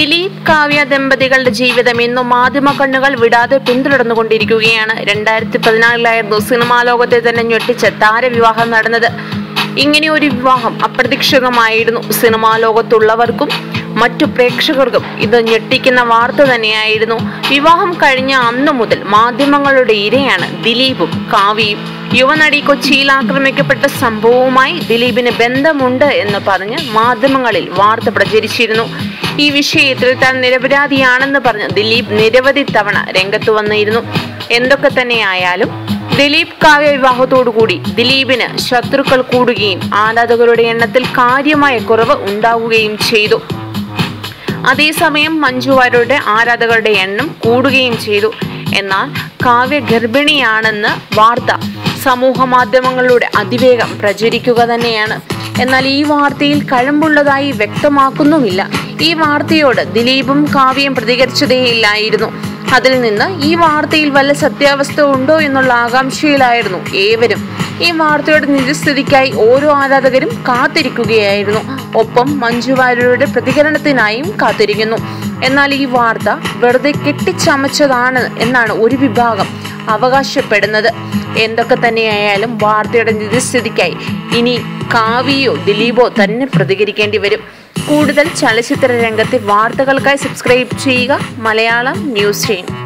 ദിലീപ് കാവ്യ ദമ്പതികളുടെ ജീവിതം ഇന്നും മാധ്യമ കണ്ണുകൾ വിടാതെ പിന്തുടർന്നുകൊണ്ടിരിക്കുകയാണ്. രണ്ടായിരത്തി പതിനാലിലായിരുന്നു സിനിമാ ലോകത്തെ തന്നെ ഞെട്ടിച്ച താരവിവാഹം നടന്നത്. ഇങ്ങനെ ഒരു വിവാഹം അപ്രതീക്ഷിതമായിരുന്നു. സിനിമാ ലോകത്തുള്ളവർക്കും മറ്റു പ്രേക്ഷകർക്കും ഇത് ഞെട്ടിക്കുന്ന വാർത്ത തന്നെയായിരുന്നു. വിവാഹം കഴിഞ്ഞ അന്നു മുതൽ മാധ്യമങ്ങളുടെ ഇരയാണ് ദിലീപും കാവ്യയും. യുവനടി കൊച്ചിയിൽ ആക്രമിക്കപ്പെട്ട സംഭവവുമായി ദിലീപിന് ബന്ധമുണ്ട് എന്ന് പറഞ്ഞ് മാധ്യമങ്ങളിൽ വാർത്ത പ്രചരിച്ചിരുന്നു. ഈ വിഷയത്തിൽ താൻ നിരപരാധിയാണെന്ന് പറഞ്ഞ് ദിലീപ് നിരവധി തവണ രംഗത്ത് വന്നിരുന്നു. എന്തൊക്കെ തന്നെയായാലും ദിലീപ് കാവ്യ വിവാഹത്തോടുകൂടി ദിലീപിന് ശത്രുക്കൾ കൂടുകയും ആരാധകരുടെ എണ്ണത്തിൽ കാര്യമായ കുറവ് ഉണ്ടാവുകയും ചെയ്തു. അതേസമയം മഞ്ജു വാര്യരുടെ ആരാധകരുടെ എണ്ണം കൂടുകയും ചെയ്തു. എന്നാൽ കാവ്യ ഗർഭിണിയാണെന്ന് വാർത്ത സമൂഹ മാധ്യമങ്ങളിലൂടെ അതിവേഗം പ്രചരിക്കുക തന്നെയാണ്. എന്നാൽ ഈ വാർത്തയിൽ കഴമ്പുള്ളതായി വ്യക്തമാക്കുന്നുമില്ല. ഈ വാർത്തയോട് ദിലീപും കാവ്യയും പ്രതികരിച്ചതേയില്ലായിരുന്നു. അതിൽ നിന്ന് ഈ വാർത്തയിൽ വല്ല സത്യാവസ്ഥ ഉണ്ടോ എന്നുള്ള ആകാംക്ഷയിലായിരുന്നു ഏവരും. ഈ വാർത്തയുടെ നിജസ്ഥിതിക്കായി ഓരോ ആരാധകരും കാത്തിരിക്കുകയായിരുന്നു. ഒപ്പം മഞ്ജു വാര്യരുടെ പ്രതികരണത്തിനായും കാത്തിരിക്കുന്നു. എന്നാൽ ഈ വാർത്ത വെറുതെ കെട്ടിച്ചമച്ചതാണ് എന്നാണ് ഒരു വിഭാഗം അവകാശപ്പെടുന്നത്. എന്തൊക്കെ തന്നെയായാലും വാർത്തയുടെ നിജസ്ഥിതിക്കായി ഇനി കാവിയോ ദിലീപോ തന്നെ പ്രതികരിക്കേണ്ടി വരും. കൂടുതൽ ചലച്ചിത്ര രംഗത്തെ വാർത്തകൾക്കായി സബ്സ്ക്രൈബ് ചെയ്യുക. മലയാളം ന്യൂസ് ചെയ്യും